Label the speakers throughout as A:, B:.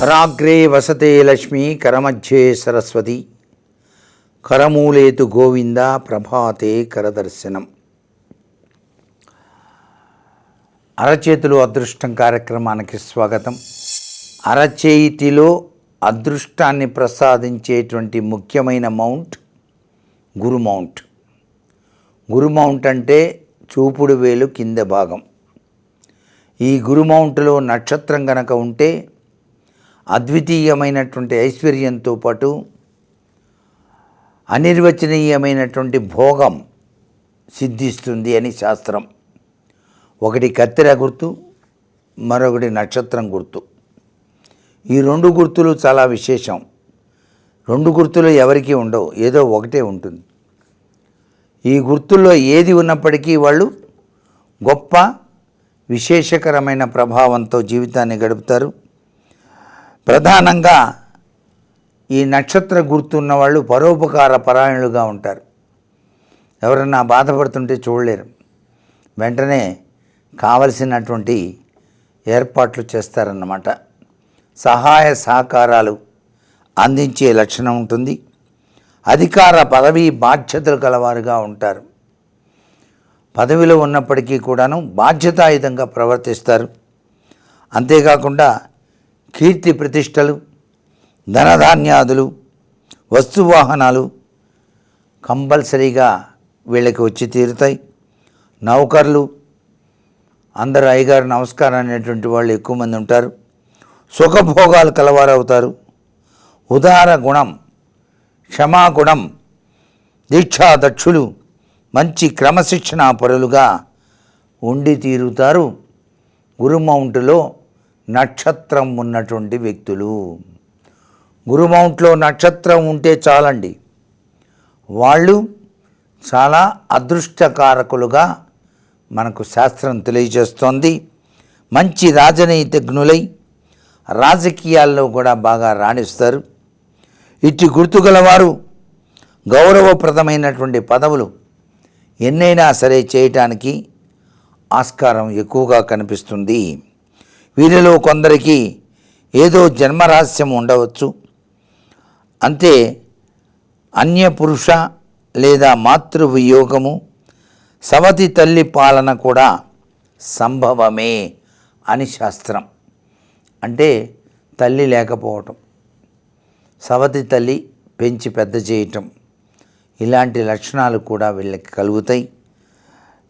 A: కరాగ్రే వసతే లక్ష్మి కరమధ్యే సరస్వతి. కరమూలేతు గోవింద ప్రభాతే కరదర్శనం. అరచేతులు అదృష్టం కార్యక్రమానికి స్వాగతం. అరచేతిలో అదృష్టాన్ని ప్రసాదించేటువంటి ముఖ్యమైన మౌంట్ గురు మౌంట్. గురు మౌంట్ అంటే చూపుడు వేలు కింద భాగం. ఈ గురు మౌంట్లో నక్షత్రం గనక ఉంటే అద్వితీయమైనటువంటి ఐశ్వర్యంతో పాటు అనిర్వచనీయమైనటువంటి భోగం సిద్ధిస్తుంది అని శాస్త్రం. ఒకటి కత్తెర గుర్తు మరొకటి నక్షత్రం గుర్తు. ఈ రెండు గుర్తులు చాలా విశేషం. రెండు గుర్తులు ఎవరికీ ఉండవు ఏదో ఒకటే ఉంటుంది. ఈ గుర్తుల్లో ఏది ఉన్నప్పటికీ వాళ్ళు గొప్ప విశేషకరమైన ప్రభావంతో జీవితాన్ని గడుపుతారు. ప్రధానంగా ఈ నక్షత్ర గుర్తున్న వాళ్ళు పరోపకార పరాయణులుగా ఉంటారు. ఎవరన్నా బాధపడుతుంటే చూడలేరు. వెంటనే కావలసినటువంటి ఏర్పాట్లు చేస్తారన్నమాట. సహాయ సహకారాలు అందించే లక్షణం ఉంటుంది. అధికార పదవి బాధ్యతలు కలవారుగా ఉంటారు. పదవిలో ఉన్నప్పటికీ కూడాను బాధ్యతాయుతంగా ప్రవర్తిస్తారు. అంతేకాకుండా కీర్తి ప్రతిష్టలు ధనధాన్యాదులు వస్తువాహనాలు కంపల్సరీగా వీళ్ళకి వచ్చి తీరుతాయి. నౌకర్లు అందరు అయ్యగారు నమస్కారం అనేటువంటి వాళ్ళు ఎక్కువ మంది ఉంటారు. సుఖభోగాలు కలవారవుతారు. ఉదార గుణం క్షమాగుణం దీక్షాదక్షులు మంచి క్రమశిక్షణ పరులుగా ఉండి తీరుతారు. గురుమౌంట్లో నక్షత్రం ఉన్నటువంటి వ్యక్తులు. గురుమౌంట్లో నక్షత్రం ఉంటే చాలండి. వాళ్ళు చాలా అదృష్టకారకులుగా మనకు శాస్త్రం తెలియజేస్తోంది. మంచి రాజనీతిజ్ఞులై రాజకీయాల్లో కూడా బాగా రాణిస్తారు. ఇట్టి గుర్తుగలవారు గౌరవప్రదమైనటువంటి పదవులు ఎన్నైనా సరే చేయటానికి ఆస్కారం ఎక్కువగా కనిపిస్తుంది. వీరిలో కొందరికి ఏదో జన్మరహస్యం ఉండవచ్చు. అంతే అన్య పురుష లేదా మాతృవియోగము సవతి తల్లి పాలన కూడా సంభవమే అని శాస్త్రం. అంటే తల్లి లేకపోవటం సవతి తల్లి పెంచి పెద్ద చేయటం ఇలాంటి లక్షణాలు కూడా వీళ్ళకి కలుగుతాయి.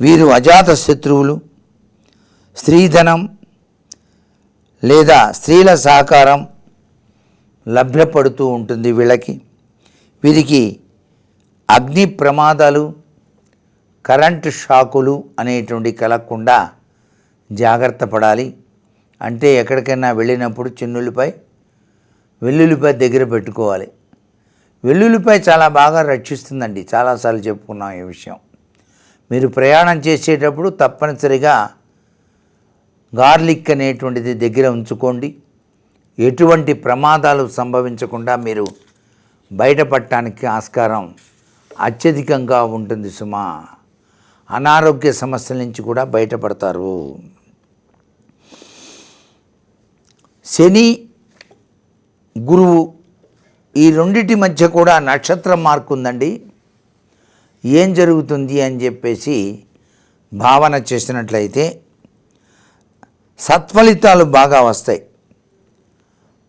A: వీరు అజాత శత్రువులు స్త్రీధనం లేదా స్త్రీల సహకారం లభ్యపడుతూ ఉంటుంది వీళ్ళకి. వీరికి అగ్ని ప్రమాదాలు కరెంటు షాకులు అనేటువంటి కలగకుండా జాగ్రత్త పడాలి. అంటే ఎక్కడికైనా వెళ్ళినప్పుడు చిన్నులపై వెల్లుల్లిపై దగ్గర పెట్టుకోవాలి. వెల్లుల్లిపై చాలా బాగా రక్షిస్తుందండి. చాలాసార్లు చెప్పుకున్నాం ఈ విషయం. మీరు ప్రయాణం చేసేటప్పుడు తప్పనిసరిగా గార్లిక్ అనేటువంటిది దగ్గర ఉంచుకోండి. ఎటువంటి ప్రమాదాలు సంభవించకుండా మీరు బయటపడటానికి ఆస్కారం అత్యధికంగా ఉంటుంది సుమా. అనారోగ్య సమస్యల నుంచి కూడా బయటపడతారు. శని గురువు ఈ రెండిటి మధ్య కూడా నక్షత్రం మార్కు ఉందండి. ఏం జరుగుతుంది అని చెప్పేసి భావన చేసినట్లయితే సత్ఫలితాలు బాగా వస్తాయి.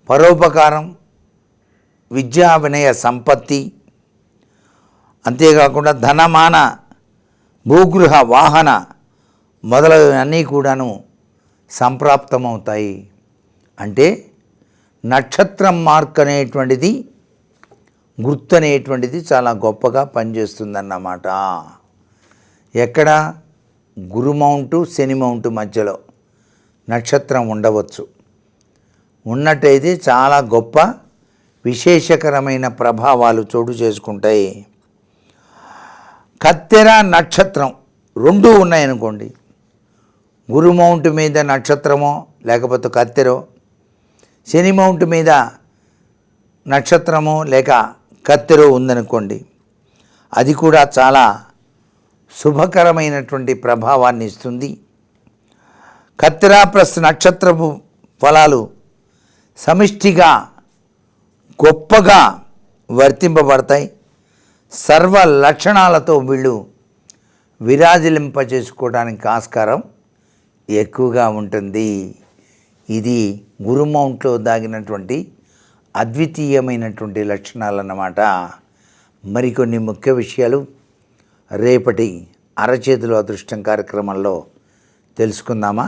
A: పరోపకారం విద్యా వినయ సంపత్తి అంతేకాకుండా ధనమాన భూగృహ వాహన మొదలైనవన్నీ కూడాను సంప్రాప్తమవుతాయి. అంటే నక్షత్రం మార్క్ అనేటువంటిది గుర్తు అనేటువంటిది చాలా గొప్పగా పనిచేస్తుందన్నమాట. ఎక్కడ గురు మౌంటు శని మౌంటు మధ్యలో. నక్షత్రం ఉండవచ్చు. ఉన్నట్టయితే చాలా గొప్ప విశేషకరమైన ప్రభావాలు చోటు చేసుకుంటాయి. కత్తెర నక్షత్రం రెండూ ఉన్నాయనుకోండి. గురు మౌంట్ మీద నక్షత్రమో లేకపోతే కత్తెరో శని మౌంట్ మీద నక్షత్రమో లేక కత్తెరో ఉందనుకోండి అది కూడా చాలా శుభకరమైనటువంటి ప్రభావాన్ని ఇస్తుంది. కత్తిరాప్రస్థ ప్లస్ నక్షత్రపు ఫలాలు సమిష్టిగా గొప్పగా వర్తింపబడతాయి. సర్వ లక్షణాలతో వీళ్ళు విరాజిలింప చేసుకోవడానికి ఆస్కారం ఎక్కువగా ఉంటుంది. ఇది గురుమౌంట్లో దాగినటువంటి అద్వితీయమైనటువంటి లక్షణాలు అన్నమాట మరికొన్ని ముఖ్య విషయాలు రేపటి అరచేతులు అదృష్టం కార్యక్రమంలో తెలుసుకుందామా?